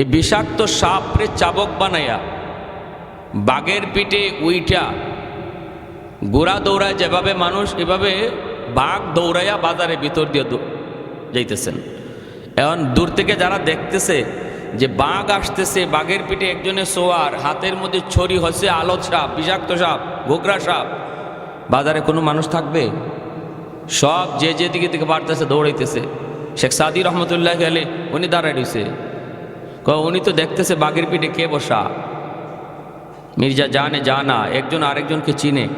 এই বিষাক্ত সাপরে চাবক বানাইয়া, বাঘের পিঠে উইটা গোড়া দৌড়ায় যেভাবে মানুষ এভাবে বাঘ দৌড়াইয়া বাজারে ভিতর দিয়ে যাইতেছেন। এখন দূর থেকে যারা দেখতেছে যে বাঘ আসতেছে, বাঘের পিঠে একজনের সোয়ার, হাতের মধ্যে ছড়ি হচ্ছে আলো সাপ, বিষাক্ত সাপ, ঘোগরা সাপ, বাজারে কোনো মানুষ থাকবে? সব যে যে দিকে দিকে বাড়তেছে, দৌড়াইতেছে। শেখ সাদি রহমতুল্লাহ গেলে উনি দাঁড়ায় রয়েছে ক উনি তো দেখতেছে বাঘের পিঠে কে বসা। মির্জা জানে, জানা, একজন আরেকজনকে চিনে।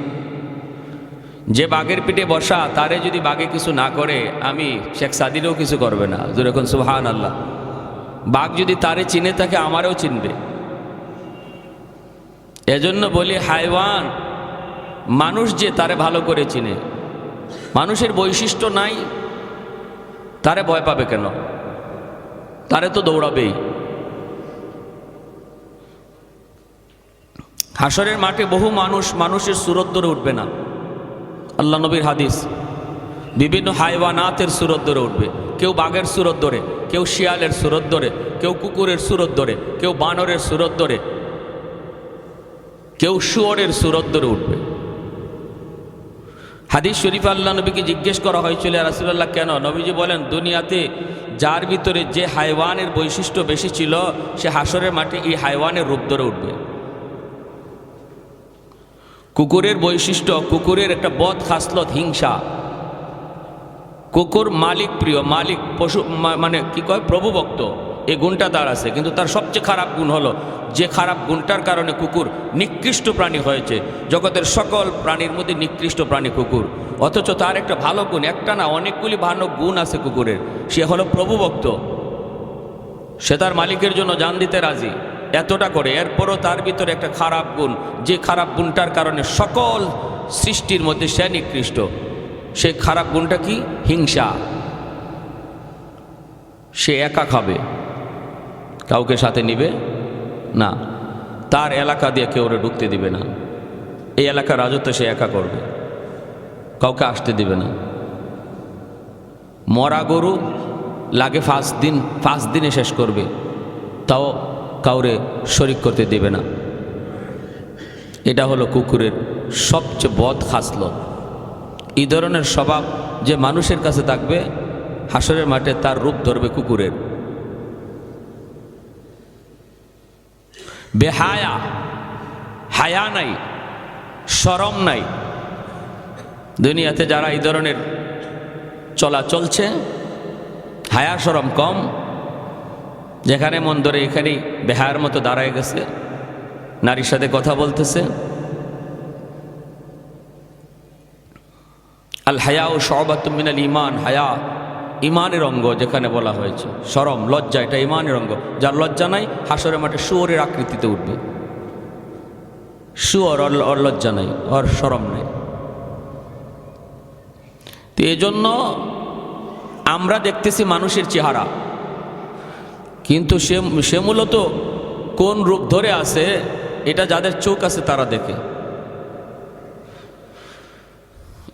যে বাঘের পিঠে বসা, তারে যদি বাঘে কিছু না করে, আমি শেখ সাদিরও কিছু করবে না। যেরকম সুহান আল্লাহ বাঘ যদি তারে চিনে থাকে আমারও চিনবে। এজন্য বলি, হাইওয়ান, মানুষ যে তারে ভালো করে চিনে। মানুষের বৈশিষ্ট্য নাই, তারে ভয় পাবে কেন? তারে তো দৌড়াবেই। হাসরের মাঠে বহু মানুষ মানুষের সুরত ধরে উঠবে না। আল্লাহ নবীর হাদিস। বিভিন্ন হাইওয়ানাতের সুরত ধরে উঠবে। কেউ বাঘের সুরত ধরে, কেউ শিয়ালের সুরত ধরে, কেউ কুকুরের সুরত ধরে, কেউ বানরের সুরত ধরে, কেউ শুয়রের সুরত ধরে উঠবে। হাদিস শরীফ আল্লাহ নবীকে জিজ্ঞেস করা হয়েছিল রাসুল্লাহ কেন? নবীজি বলেন, দুনিয়াতে যার ভিতরে যে হাইওয়ানের বৈশিষ্ট্য বেশি ছিল, সে হাসরের মাঠে এই হাইওয়ানের রূপ ধরে উঠবে। কুকুরের বৈশিষ্ট্য, কুকুরের একটা বদ খাসলত, হিংসা। কুকুর মালিক প্রিয়, মালিক, পশু মানে কি কয়, প্রভুভক্ত। এই গুণটা তার আছে, কিন্তু তার সবচেয়ে খারাপ গুণ হলো, যে খারাপ গুণটার কারণে কুকুর নিকৃষ্ট প্রাণী হয়েছে। জগতের সকল প্রাণীর মধ্যে নিকৃষ্ট প্রাণী কুকুর। অথচ তার একটা ভালো গুণ, একটা না অনেকগুলি ভালো গুণ আছে কুকুরের। সে হলো প্রভুভক্ত। সে তার মালিকের জন্য জান দিতে রাজি। এতটা করে। এরপরও তার ভিতরে একটা খারাপ গুণ। যে খারাপ গুণটার কারণে সকল সৃষ্টির মধ্যে সে নিকৃষ্ট। সে খারাপ গুণটা কি? হিংসা। সে একা খাবে। কাউকে সাথে নিবে? না। তার এলাকা দিয়ে কেউ ওরে ঢুকতে দিবে না। এই এলাকার রাজত্ব সে একা করবে। কাউকে আসতে দিবে না। মরা গরু লাগে পাঁচ দিন পাঁচ দিনে শেষ করবে। তাও কাউরে শরিক করতে দেবে না। এটা হলো কুকুরের সবচেয়ে বদ খাসলত। এই ধরনের স্বভাব যে মানুষের কাছে থাকবে, হাসরের মাঠে তার রূপ ধরবে কুকুরের। বেহায়া, হায়া নাই, সরম নাই। দুনিয়াতে যারা এই ধরনের চলা চলছে, হায়া সরম কম যেখানে মন ধরে এখানেই বেহার মতো দাঁড়ায় গেছে, নারীর সাথে কথা বলতেছে। আল হায়া ও সবাতুমিনাল ইমান হায়া ইমানের অঙ্গ যেখানে বলা হয়েছে, সরম, লজ্জা, এটা ইমানের অঙ্গ। যার লজ্জা নাই, হাসরের মাঠে শুয়োরের আকৃতিতে উঠবে। শুয়োর ওর লজ্জা নাই, অর সরম নেই। তো এই জন্য আমরা দেখতেছি মানুষের চেহারা। কিন্তু সে সে মূলত কোন রূপ ধরে আছে, এটা যাদের চোখ আছে তারা দেখে।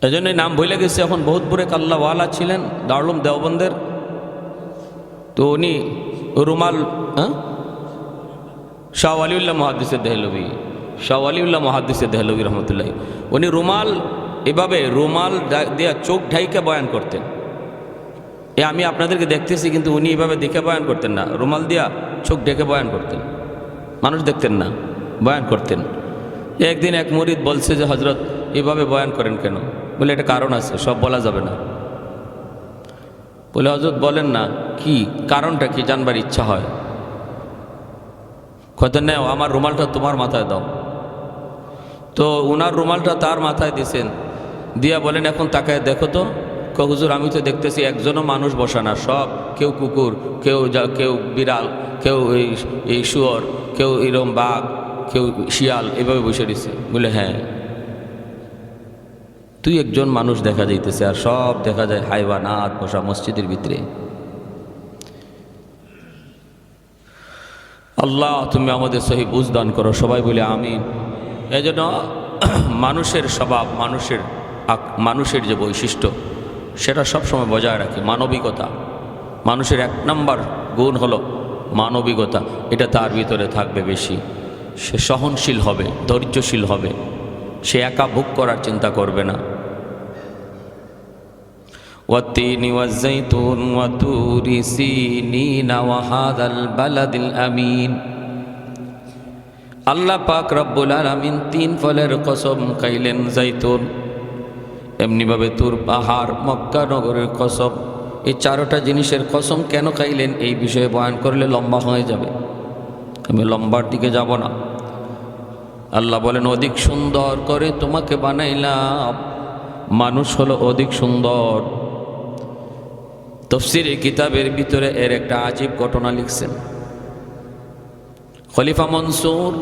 এই জন্যই নাম ভুলে গেছে, এখন বহুতপুরে কাল্লাওয়ালা ছিলেন, দারুলুম দেওবন্দের। তো উনি রুমাল হ্যাঁ শাহ আলিউল্লাহ মহাদিসের দেহলবি শাহ আলিউল্লাহ মহাদিসের দেহলবি রহমতুল্লাহ। উনি রুমাল, এভাবে রুমাল দিয়া চোখ ঢাইকে বয়ান করতেন। এ আমি আপনাদেরকে দেখতেছি, কিন্তু উনি এভাবে দেখে বয়ান করতেন না। রুমাল দিয়া চোখ ঢেকে বয়ান করতেন। মানুষ দেখতেন না, বয়ান করতেন। একদিন এক মরিদ বলছে যে হজরত এভাবে বয়ান করেন কেন? বলে, এটা কারণ আছে, সব বলা যাবে না। বলে হজরত বলেন না, কি? কারণটা কি? জানবার ইচ্ছা হয়। কত নেও আমার রুমালটা তোমার মাথায় দাও। তো ওনার রুমালটা তার মাথায় দিছেন। দিয়া বলেন, এখন তাকায় দেখো তো। হুজুর, আমি তো দেখতেছি একজনও মানুষ বসা না, সব কেউ কুকুর, কেউ যা- কেউ বিড়াল, কেউ এই এই শুয়োর, কেউ এরম বাঘ, কেউ শিয়াল, এভাবে বসে দিছে বলে হ্যাঁ। তুই একজন মানুষ দেখা যাইতেছে আর সব দেখা যায় হাইওয়ানাত, বসা মসজিদের ভিতরে। আল্লাহ, তুমি আমাদের সহি বুঝদান করো, সবাই বলে আমি এই জন্য মানুষের স্বভাব, মানুষের মানুষের যে বৈশিষ্ট্য সেটা সবসময় বজায় রাখে মানবিকতা মানুষের এক নম্বর গুণ হলো মানবিকতা এটা তার ভিতরে থাকবে বেশি সে সহনশীল হবে ধৈর্যশীল হবে সে একা ভোগ করার চিন্তা করবে না والتين والزيتون وطور سينين وهذا البلد الأمين আল্লাহ পাক রব্বুল আলামিন তিন ফলের কসম খাইলেন জাইতুন এমনিভাবে তুর পাহাড়, মক্কা, নগরের কসম, এই চারোটা জিনিসের কসম কেন খাইলেন? এই বিষয়ে বয়ান করলে লম্বা হয়ে যাবে। আমি লম্বার দিকে যাব না। আল্লাহ বলেন, অধিক সুন্দর করে তোমাকে বানাইলাম। মানুষ হলো অধিক সুন্দর। তফসিরে কিতাবের ভিতরে এর একটা আজীব ঘটনা লিখছেন। খলিফা মনসুর,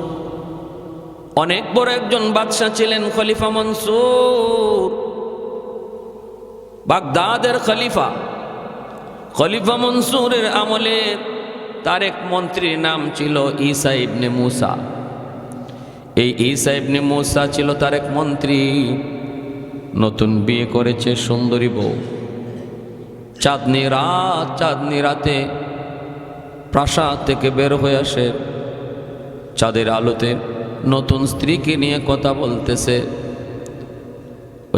অনেক বড় একজন বাদশাহ ছিলেন খলিফা মনসুর। বাগদাদের খলিফা। খলিফা মনসুরের আমলে তার এক মন্ত্রীর নাম ছিল ঈসা ইবনে মুসা। এই ঈসা ইবনে মুসা ছিল তার এক মন্ত্রী। নতুন বিয়ে করেছে, সুন্দরী বউ। চাঁদনি রাত, চাঁদনি রাতে প্রাসাদ থেকে বের হয়ে আসে। চাঁদের আলোতে নতুন স্ত্রীকে নিয়ে কথা বলতেছে।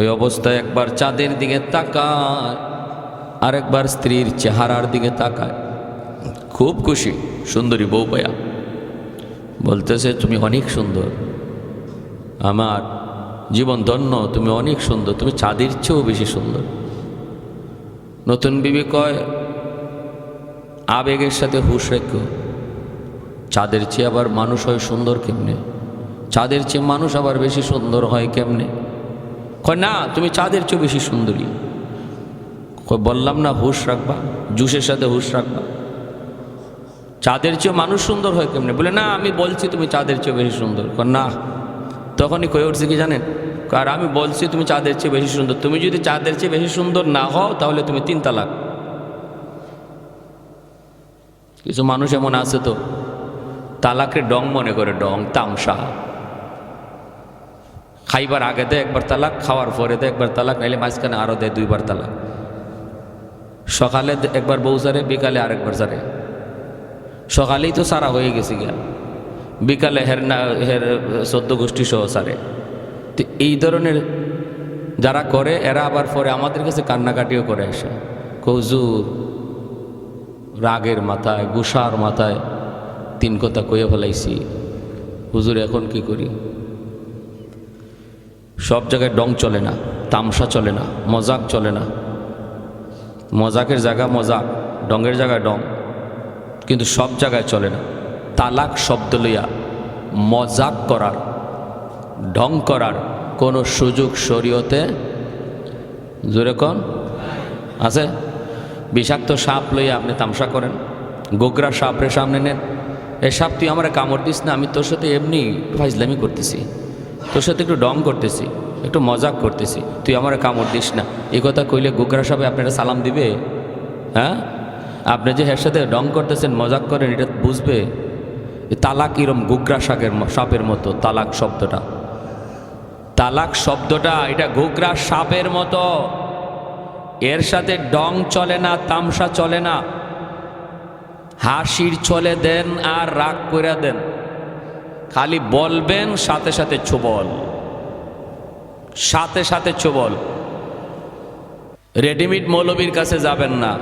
ওই অবস্থায় একবার চাঁদের দিকে তাকায়, আরেকবার স্ত্রীর চেহারার দিকে তাকায়। খুব খুশি, সুন্দরী বউ পায়া বলতেছে, তুমি অনেক সুন্দর। আমার জীবন ধন্য, তুমি অনেক সুন্দর, তুমি চাঁদের চেয়েও বেশি সুন্দর। নতুন বিবি কয়, আবেগের সাথে হুশ রেখো। চাঁদের চেয়ে আবার মানুষ হয় সুন্দর কেমনে? চাঁদের চেয়ে মানুষ আবার বেশি সুন্দর হয় কেমনে? কয়, না, তুমি চাঁদের চেয়ে বেশি সুন্দরী। কয়, বললাম না, হুশ রাখবা, জুসের সাথে হুশ রাখবা। চাঁদের চেয়ে মানুষ সুন্দর হয় কেমনে? বলে, না, আমি বলছি তুমি চাঁদের চেয়ে বেশি সুন্দর। কয়, না। তখনই কয়ে উঠছে কি জানেন? আর আমি বলছি তুমি চাঁদের চেয়ে বেশি সুন্দর। তুমি যদি চাঁদের চেয়ে বেশি সুন্দর না হও, তাহলে তুমি তিন তালাক। কিছু মানুষ এমন আছে তো তালাকে ডং মনে করে, ডং তামসা। খাইবার আগে দেয় একবার তালাক, খাওয়ার পরে দেয় একবার তালাক, নাইলে মাঝখানে আরও দেয় দুইবার তালাক। সকালে একবার বউ সারে, বিকালে আরেকবার সারে। সকালেই তো সারা হয়ে গেছে গিয়া। বিকালে হের না, হের সদ্য গোষ্ঠী সহ সারে। তো এই ধরনের যারা করে, এরা আবার পরে আমাদের কাছে কান্নাকাটিও করে আসে। কৌজুর রাগের মাথায়, গুসার মাথায় তিন কথা কয়ে ফেলাইছি। হুজুর, এখন কি করি? সব জায়গায় ডং চলে না, তামসা চলে না, মজাক চলে না। মজাকের জায়গা মজাক ডঙ্গের জায়গায় ডং, কিন্তু সব জায়গায় চলে না। তালাক শব্দ লইয়া মজাক করার ঢং করার কোনো সুযোগ শরীয়তে জোরে কন? আছে? বিষাক্ত সাপ লইয়া আপনি তামসা করেন, গোগরা সাপরে সামনে নেন, এ সাপ তুই আমার কামড় দিস না, আমি তোর সাথে এমনি ফাইজলামি করতেছি। তোর সাথে একটু ডং করতেছি, একটু মজাক করতেছি। তুই আমার কামড় দিস না। এই কথা কইলে গোগরা সাপে আপনারা সালাম দিবে? হ্যাঁ? আপনি যে এর সাথে ডং করতেছেন, মজাক করেন, এটা বুঝবে? তালাক এরম গোগরা শাকের সাপের মতো, তালাক শব্দটা। তালাক শব্দটা, এটা গোগরা সাপের মতো। এর সাথে ডং চলে না, তামসা চলে না। হাসির চলে দেন আর রাগ করে দেন। খালি বলবেন, সাথে সাথে ছোবল। সাথে সাথে ছোবল। রেডিমেড মৌলবীর কাছে যাবেন না।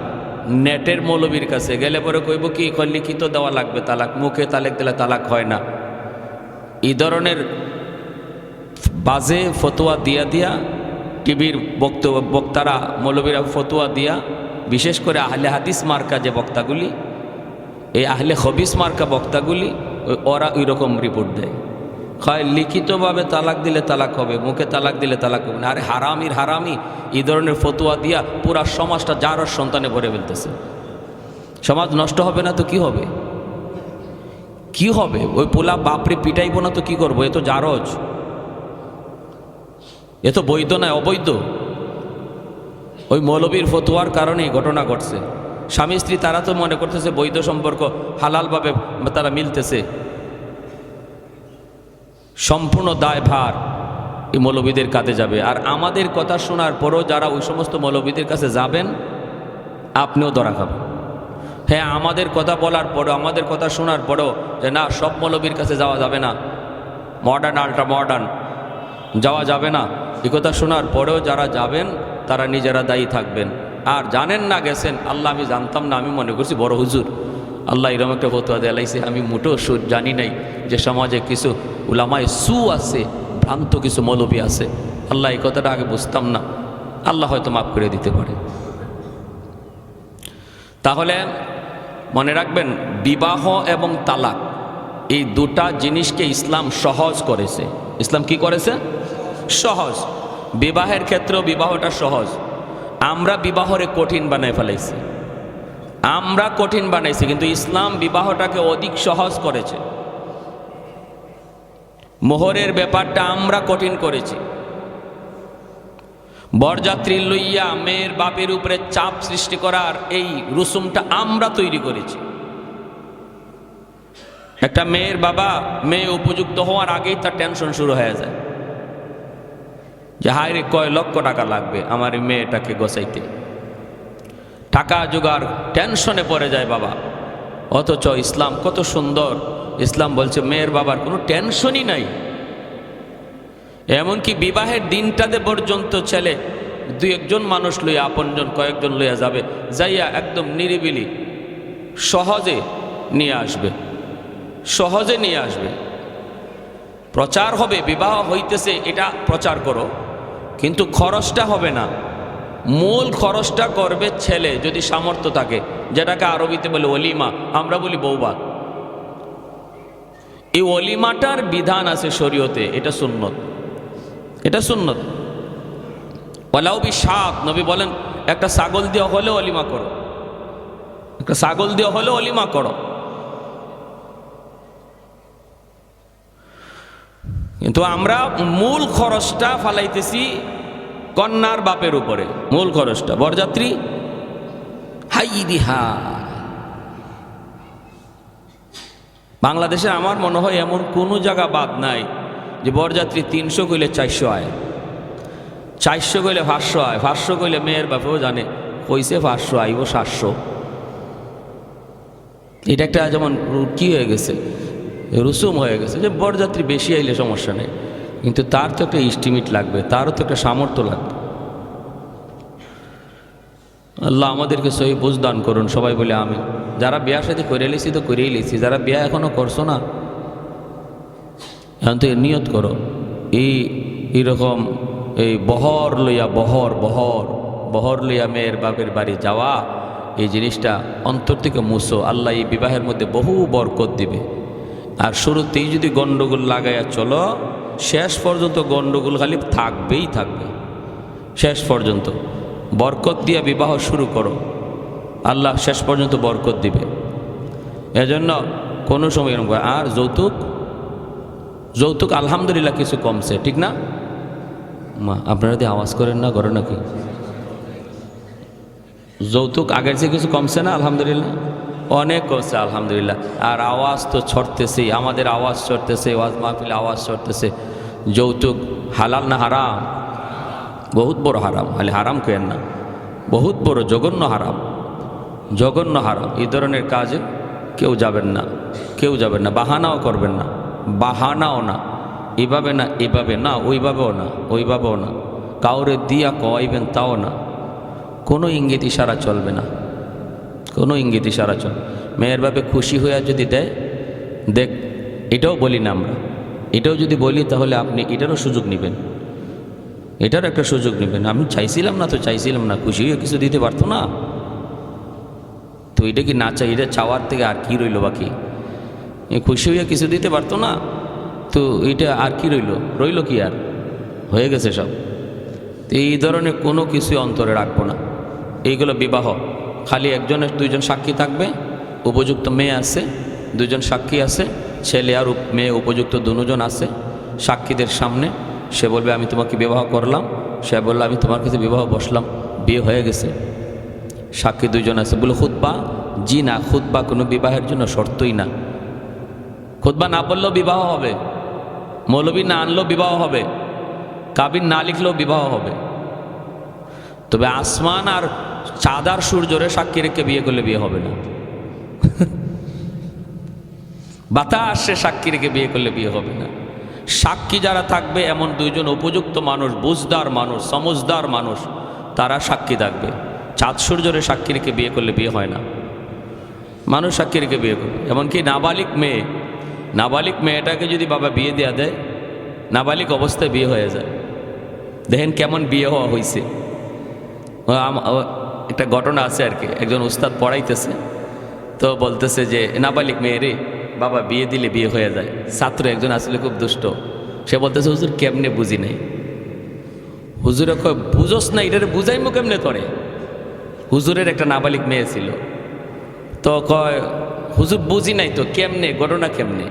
নেটের মৌলবীর কাছে গেলে পরে কইব কি লিখিত দেওয়া লাগবে, তালাক। মুখে তালেক দিলে তালাক হয় না। এই ধরনের বাজে ফতোয়া দিয়া দিয়া, টিভির বক্তব্য বক্তারা, মৌলবীরা ফতোয়া দিয়া, বিশেষ করে আহলে হাদিস মার্কা যে বক্তাগুলি, এই আহলে হবিস মার্কা বক্তাগুলি ওরা ওই রকম রিপোর্ট দেয়। হয় লিখিতভাবে তালাক দিলে তালাক হবে, মুখে তালাক দিলে তালাক হবে না। আরে হারামির হারামি, এই ধরনের ফতুয়া দিয়া পুরা সমাজটা যার সন্তানে ভরে ফেলতেছে। সমাজ নষ্ট হবে না তো কি হবে? কি হবে? ওই পোলা বাপরে পিটাইবো না তো কি করব? এ তো জারজ। এ তো বৈধ নয়, অবৈধ। ওই মৌলবীর ফতুয়ার কারণেই ঘটনা ঘটছে। স্বামী স্ত্রী, তারা তো মনে করতেছে বৈধ সম্পর্ক হালালভাবে তারা মিলতেছে। সম্পূর্ণ দায় ভার এই মৌলবীদের কাছে যাবে। আর আমাদের কথা শোনার পরও যারা ওই সমস্ত মৌলবীদের কাছে যাবেন, আপনিও ধরা খাবেন। হ্যাঁ আমাদের কথা বলার পরও, আমাদের কথা শোনার পরও যে না, সব মৌলবীর কাছে যাওয়া যাবে না। মডার্ন, আল্ট্রা মডার্ন যাওয়া যাবে না। এ কথা শোনার পরেও যারা যাবেন, তারা নিজেরা দায়ী থাকবেন। আর জানেন না, গেছেন। আল্লাহ, আমি জানতাম না, আমি মনে করছি বড় হুজুর। আল্লাহ এরকম একটা ফতুয়া দেলাইছে আমি মোটেও সুর জানি নাই যে সমাজে কিছু উলামায় সু আছে, ভ্রান্ত কিছু মৌলবী আছে। আল্লাহ, এই কথাটা আগে বুঝতাম না। আল্লাহ হয়তো মাফ করে দিতে পারে। তাহলে মনে রাখবেন, বিবাহ এবং তালাক এই দুটা জিনিসকে ইসলাম সহজ করেছে। ইসলাম কি করেছে? সহজ। বিবাহের ক্ষেত্রেও বিবাহটা সহজ। আমরা বিবাহরে কঠিন বানায় ফেলাইছি। আমরা কঠিন বানাইছি, কিন্তু ইসলাম বিবাহটাকে অধিক সহজ করেছে। মোহরের ব্যাপারটা আমরা কঠিন করেছি। বরযাত্রী লইয়া মেয়ের বাপের উপরে চাপ সৃষ্টি করার এই রুসুমটা আমরা তৈরি করেছি। একটা মেয়ের বাবা মেয়ে উপযুক্ত হওয়ার আগেই তার টেনশন শুরু হয়ে যায়। যে, হায় রে, কয় লক্ষ টাকা লাগবে আমার এই মেয়েটাকে গোছাইতে? টাকা জোগাড়, টেনশনে পড়ে যায় বাবা। অথচ ইসলাম কত সুন্দর। ইসলাম বলছে, মেয়ের বাবার কোনো টেনশনই নাই। এমনকি বিবাহের দিনটাতে পর্যন্ত ছেলে, দুই একজন মানুষ লইয়া আপনজন কয়েকজন লইয়া যাবে, যাইয়া একদম নিরিবিলি, সহজে নিয়ে আসবে, সহজে নিয়ে আসবে। প্রচার হবে, বিবাহ হইতেছে, এটা প্রচার করো। কিন্তু খরচটা হবে না। মূল খরচটা করবে ছেলে, যদি সামর্থ্য থাকে। যেটাকে আরবিতে বলে অলিমা আমরা বলি বৌবা এই অলিমাটার বিধান আছে শরীয়তে, এটা সুন্নত। এটা সুন্নত। ওলাউবি সাপ নবী বলেন, একটা ছাগল দেওয়া হলেও অলিমা করো। একটা ছাগল দেওয়া হলেও অলিমা করো। কিন্তু আমরা মূল খরচটা ফালাইতেছি কন্যার বাপের উপরে, মূল খরচটা। বরযাত্রী হাই দিহা বাংলাদেশে আমার মনে হয় এমন কোনো জায়গা বাদ নাই যে বরযাত্রী তিনশো কইলে চারশো আয়, চারশো কইলে পাঁচশো আয়, পাঁচশো কইলে মেয়ের বাপেও জানে, কইছে পাঁচশো, আইব সাতশো। এটা একটা যেমন কি হয়ে গেছে? রুসুম হয়ে গেছে। যে বরযাত্রী বেশি আইলে সমস্যা নেই। কিন্তু তার তো একটা ইস্টিমেট লাগবে, তারও তো একটা সামর্থ্য লাগবে। আল্লাহ আমাদেরকে সহি বুঝদান করুন, সবাই বলে আমি যারা বিয়ার সাথে করে লিছি তো করেই লিছি, যারা বিয়া এখনও করছ না, এখন তো নিয়ত করো। এই এরকম এই বহর লইয়া বহর বহর বহর লইয়া মেয়ের বাপের বাড়ি যাওয়া, এই জিনিসটা অন্তর থেকে মুসো আল্লাহ এই বিবাহের মধ্যে বহু বরকত দিবে। আর শুরুতেই যদি গণ্ডগোল লাগাইয়া চলো, শেষ পর্যন্ত গণ্ডগোল খালি থাকবেই থাকবে। শেষ পর্যন্ত। বরকত দিয়া বিবাহ শুরু করো। আল্লাহ শেষ পর্যন্ত বরকত দিবে। এজন্য কোনো সময় এরকম। আর যৌতুক? যৌতুক আলহামদুলিল্লাহ কিছু কমছে, ঠিক না? মা, আপনারা যদি আওয়াজ করেন না করে নাকি? যৌতুক আগের চেয়ে কিছু কমছে না, আলহামদুলিল্লাহ? অনেক কমছে আলহামদুলিল্লাহ। আর আওয়াজ তো ছড়তেছেই, আমাদের আওয়াজ ছড়তেছে, ওয়াজ মাহফিল আওয়াজ ছড়তেছে। যৌতুক হালাল না হারাম? বহুত বড় হারাম, খালি হারাম কেন না? বহুত বড় জঘন্য হারাম। জঘন্য হারাম। এই ধরনের কাজে কেউ যাবেন না, কেউ যাবেন না, বাহানাও করবেন না, বাহানাও না। এভাবে না এভাবে না, ওইভাবেও না ওইভাবেও না। কাউরে দিয়া কওয়াইবেন তাও না। কোনো ইঙ্গিত ইশারা চলবে না। কোনো ইঙ্গিত, ইশারা চল। মেয়ের বাপে খুশি হইয়া যদি দেয়, দেখ, এটাও বলি না আমরা। এটাও যদি বলি, তাহলে আপনি এটারও সুযোগ নেবেন। এটার একটা সুযোগ নেবেন। আমি চাইছিলাম না তো, চাইছিলাম না। খুশি হয়ে কিছু দিতে পারতো না। তো এটা কি না চাই? এটা চাওয়ার থেকে আর কি রইল বাকি? খুশি হয়ে কিছু দিতে পারতো না। তো এটা আর কি রইল? রইল কি আর? হয়ে গেছে সব। তো এই ধরনের কোনো কিছুই অন্তরে রাখব না। এইগুলো বিবাহ। খালি একজনের দুইজন সাক্ষী থাকবে, উপযুক্ত মেয়ে আছে দুজন সাক্ষী আছে, ছেলে আর মেয়ে উপযুক্ত দুজন আছে সাক্ষীদের সামনে। সে বলবে, আমি তোমাকে বিবাহ করলাম। সে বলল, আমি তোমার কাছে বিবাহ বসলাম, বিয়ে হয়ে গেছে। সাক্ষী দুজন আছে। বলে খুদ্া জি না খুদ্া কোনো বিবাহের জন্য শর্তই না। খুদ্া না বললেও বিবাহ হবে। মৌলবী না আনলেও বিবাহ হবে। কাবিন না লিখলেও বিবাহ হবে। তবে আসমান আর চাঁদার সূর্যরে সাক্ষী রেখে বিয়ে করলে বিয়ে হবে না। বাতাসে সাক্ষী রেখে বিয়ে করলে বিয়ে হবে না। সাক্ষী যারা থাকবে এমন দুইজন উপযুক্ত মানুষ, বুঝদার মানুষ সমজদার মানুষ, তারা সাক্ষী থাকবে। চাঁদ সূর্যরে সাক্ষী রেখে বিয়ে করলে বিয়ে হয় না। মানুষ সাক্ষী রেখে বিয়ে করবে। এমনকি নাবালিক মেয়ে, নাবালিক মেয়েটাকে যদি বাবা বিয়ে দেওয়া দেয়, নাবালিক অবস্থায় বিয়ে হয়ে যায়। দেখেন কেমন বিয়ে হওয়া হয়েছে একটা ঘটনা আছে আর কি। একজন উস্তাদ পড়াইতেছে, তো বলতেছে যে, নাবালিক মেয়ে রে, বাবা বিয়ে দিলে বিয়ে হয়ে যায়। ছাত্র একজন আসলে খুব দুষ্ট। সে বলতেছে, হুজুর কেমনে বুঝি নাই? হুজুরে কয়, বুঝোস না, এটারে বুঝাইমো কেমনে তোরে? হুজুরের একটা নাবালিক মেয়ে ছিল। তো কয়, হুজুর বুঝি নাই তো, কেমনে, ঘটনা কেমনে?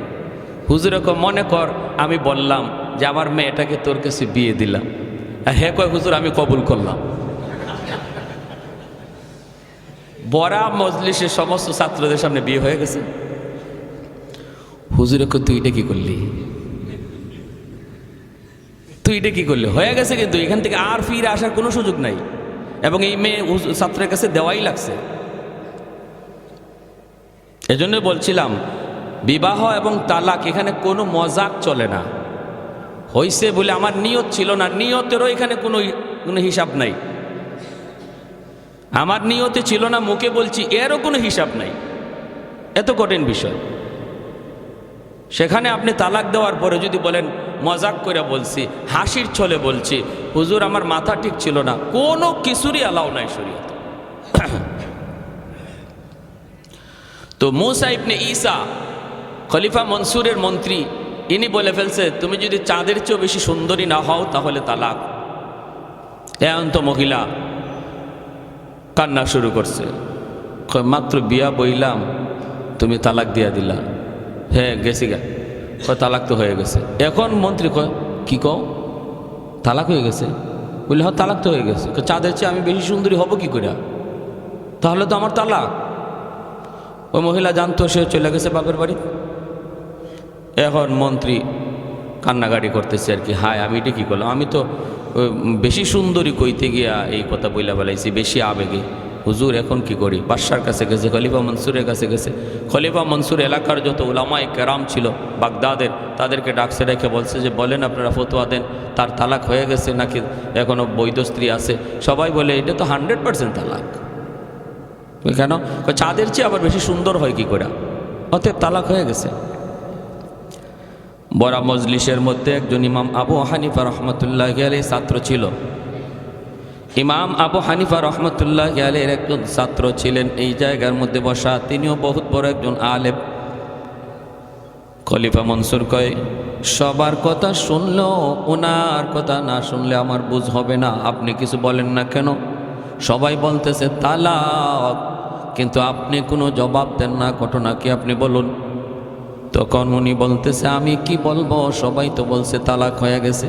হুজুরে কয়, মনে কর, আমি বললাম যে, আমার মেয়েটাকে তোর কাছে বিয়ে দিলাম। আর হ্যাঁ কয়, হুজুর, আমি কবুল করলাম। বড়া মজলিসের সমস্ত ছাত্রদের সামনে বিয়ে হয়ে গেছে। হুজুরে তুই এটা কি করলি? তুই এটা কি করলি? হয়ে গেছে কিন্তু, এখান থেকে আর ফিরে আসার কোনো সুযোগ নাই। এবং এই মেয়ে ছাত্রের কাছে দেওয়াই লাগছে। এজন্য বলছিলাম, বিবাহ এবং তালাক এখানে কোনো মজাক চলে না। হইছে বলে আমার নিয়ত ছিল না। নিয়তেরও এখানে কোনো কোনো হিসাব নাই। আমার নিয়তে ছিল না, মুখে বলছি, এরও কোনো হিসাব নাই। এত কঠিন বিষয়। সেখানে আপনি তালাক দেওয়ার পরে যদি বলেন, মজাক করে বলছি, হাসির ছলে বলছি, হুজুর, আমার মাথা ঠিক ছিল না, কোনো কিছুরই অ্যালাউ নাই শরীয়ত। তো মুসা ইবনে ঈসা, খলিফা মনসুরের মন্ত্রী, ইনি বলে ফেলছে, তুমি যদি চাঁদের চেয়েও বেশি সুন্দরী না হও, তাহলে তালাক। এমন তো মহিলা কান্না শুরু করছে। মাত্র বিয়া বইলাম, তুমি তালাক দিয়া দিলা। হ্যাঁ গেছি গা। কয়, তালাক তো হয়ে গেছে। এখন মন্ত্রী কয়, কি কও? তালাক হয়ে গেছে? বললে হ্যাঁ তালাক তো হয়ে গেছে। চাঁদের চেয়ে আমি বেশি সুন্দরী হব কি করে তাহলে তো আমার তালাক। ওই মহিলা জানতো, সে চলে গেছে বাপের বাড়ি। এখন মন্ত্রী কান্নাকাটি করতেছে আর কি, হায়, আমি এটা কী করলাম? আমি তো বেশি সুন্দরী কইতে গিয়া এই কথা বইলা বেলাইছি বেশি আবেগে। হুজুর, এখন কি করি? বাদশার কাছে গেছে, খলিফা মনসুরের কাছে গেছে। খলিফা মনসুর এলাকার যত উলামায় কেরাম ছিল, বাগদাদের, তাদেরকে ডাকছে রেখে বলছে যে, বলেন আপনারা ফতোয়া দেন, তার তালাক হয়ে গেছে নাকি এখনও বৈধ স্ত্রী আছে? সবাই বলে, এটা তো হান্ড্রেড পার্সেন্ট তালাক। কেন? চাঁদের চেয়ে আবার বেশি সুন্দর হয় কি করে অতএব তালাক হয়ে গেছে। বড়া মজলিসের মধ্যে একজন ইমাম আবু হানিফা রহমতুল্লাহ আলী ছাত্র ছিল। ইমাম আবু হানিফা রহমতুল্লাহ আলীর একজন ছাত্র ছিলেন। এই জায়গার মধ্যে বসা তিনিও বহুত বড় একজন আলেম। খলিফা মনসুর কয়, সবার কথা শুনলেও ওনার কথা না শুনলে আমার বুঝ হবে না। আপনি কিছু বলেন না কেন? সবাই বলতেছে, তালাক। কিন্তু আপনি কোনো জবাব দেন না। ঘটনা কি আপনি বলুন? তখন উনি বলতেছে, আমি কি বলব? সবাই তো বলছে, তালাক হয়ে গেছে।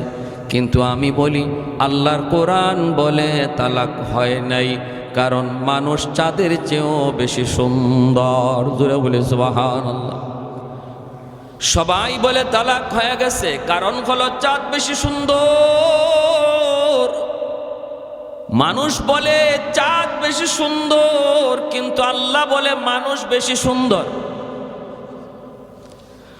কিন্তু আমি বলি, আল্লাহর কোরআন বলে তালাক হয় নাই, কারণ মানুষ চাঁদের চেয়েও বেশি সুন্দর। জুড়ে বলে সুবাহান আল্লাহ সবাই বলে, তালাক হয়ে গেছে, কারণ হলো চাঁদ বেশি সুন্দর। মানুষ বলে, চাঁদ বেশি সুন্দর। কিন্তু আল্লাহ বলে, মানুষ বেশি সুন্দর।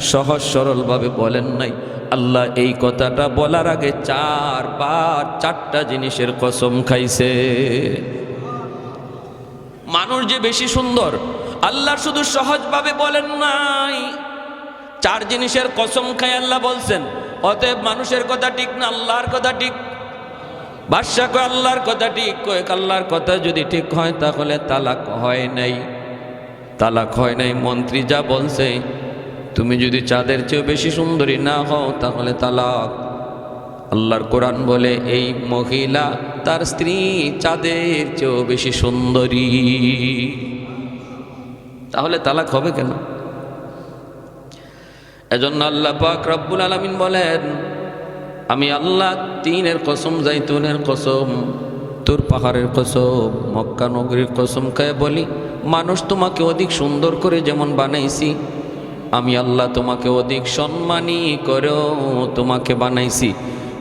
সহজ সরলভাবে বলেন নাই। আল্লাহ এই কথাটা বলার আগে চারবার চারটা জিনিসের কসম খাইছে। মানুষ যে বেশি সুন্দর, আল্লাহ শুধু সহজভাবে বলেন নাই। চার জিনিসের কসম খাই আল্লাহ বলছেন, অতএব মানুষের কথা ঠিক না, আল্লাহর কথা ঠিক? বাদশা কয়, আল্লাহর কথা ঠিক। কয়েক আল্লাহর কথা যদি ঠিক হয়, তাহলে তালাক হয় নাই। তালাক হয় নাই, মন্ত্রী যা বলছে তুমি যদি চাঁদের চেয়েও বেশি সুন্দরী না হও, তাহলে তালাক। আল্লাহর কোরআন বলে, এই মহিলা তার স্ত্রী চাঁদের চেয়েও বেশি সুন্দরী। তাহলে তালাক হবে কেন? এজন্য আল্লাহ পাক রব্বুল আলমিন বলেন, আমি আল্লাহ তিনের কসম, জাইতুনের কসম, তোর পাহাড়ের কসম, মক্কা নগরীর কসম খায় বলি, মানুষ তোমাকে অধিক সুন্দর করে যেমন বানাইছি আল্লাহ তোমাকে অধিক সম্মানী করেও তোমাকে বানাইছি।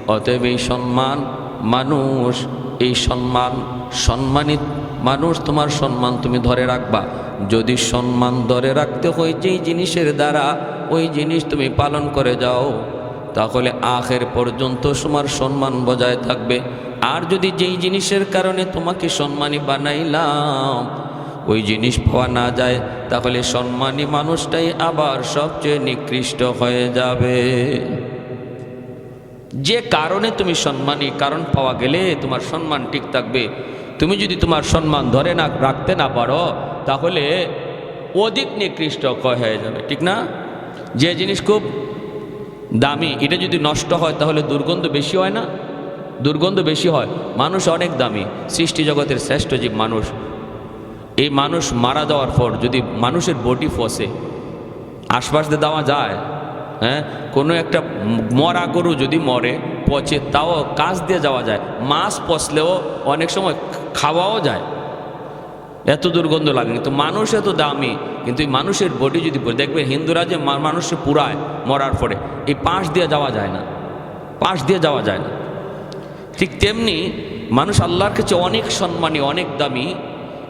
অতএব এই সম্মান মানুষ, এই সম্মান সম্মানিত মানুষ, তোমার সম্মান তুমি ধরে রাখবা। যদি সম্মান ধরে রাখতে হয় যেই জিনিসের দ্বারা ওই জিনিস তুমি পালন করে যাও, তাহলে আখের পর্যন্ত তোমার সম্মান বজায় থাকবে। আর যদি যেই জিনিসের কারণে তোমাকে সম্মানী বানাইলাম ওই জিনিস পাওয়া না যায়, তাহলে সম্মানী মানুষটাই আবার সবচেয়ে নিকৃষ্ট হয়ে যাবে। যে কারণে তুমি সম্মানী, কারণ পাওয়া গেলে তোমার সম্মান ঠিক থাকবে। তুমি যদি তোমার সম্মান ধরে না, রাখতে না পারো, তাহলে অধিক নিকৃষ্ট ক্ষয় হয়ে যাবে, ঠিক না? যে জিনিস খুব দামি, এটা যদি নষ্ট হয়, তাহলে দুর্গন্ধ বেশি হয় না? দুর্গন্ধ বেশি হয়, মানুষ অনেক দামি। সৃষ্টি জগতের শ্রেষ্ঠ জীব মানুষ এই মানুষ মারা যাওয়ার পর যদি মানুষের বডি ফসে, আশপাশ দিয়ে দেওয়া যায় হ্যাঁ? কোনো একটা মরা গরু যদি মরে, পচে, তাও কাজ দিয়ে যাওয়া যায়। মাছ পচলেও অনেক সময় খাওয়াও যায়। এত দুর্গন্ধ লাগে, কিন্তু মানুষ এত দামি, কিন্তু এই মানুষের বডি যদি দেখবে হিন্দুরা যে মানুষে পুরায় মরার পরে, এই পাশ দিয়ে যাওয়া যায় না। পাশ দিয়ে যাওয়া যায় না। ঠিক তেমনি মানুষ আল্লাহর কাছে অনেক সম্মানী, অনেক দামি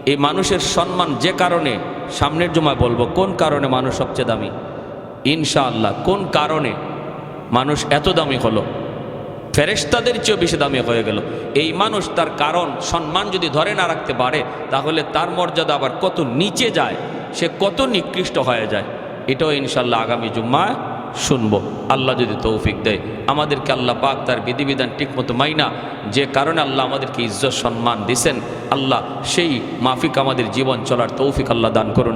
এই মানুষের সম্মান যে কারণে সামনের জমায় বলব, কোন কারণে মানুষ সবচেয়ে দামি? ইনশাআল্লাহ, কোন কারণে মানুষ এত দামি হলো? ফেরেশতাদের চেয়েও বেশি দামি হয়ে গেল। এই মানুষ তার কারণ, সম্মান যদি ধরে না রাখতে পারে, তাহলে তার মর্যাদা আবার কত নিচে যায়, সে কত নিকৃষ্ট হয়ে যায়, এটাও ইনশাল্লাহ আগামী জুম্মায় শুনব। আল্লাহ যদি তৌফিক দেয়। আমাদেরকে আল্লাহ পাক তার বিধিবিধান ঠিকমতো মাইনা যে কারণে আল্লাহ আমাদেরকে ইজ্জত সম্মান দিছেন। আল্লাহ সেই মাফিক আমাদের জীবন চলার তৌফিক আল্লাহ দান করুন।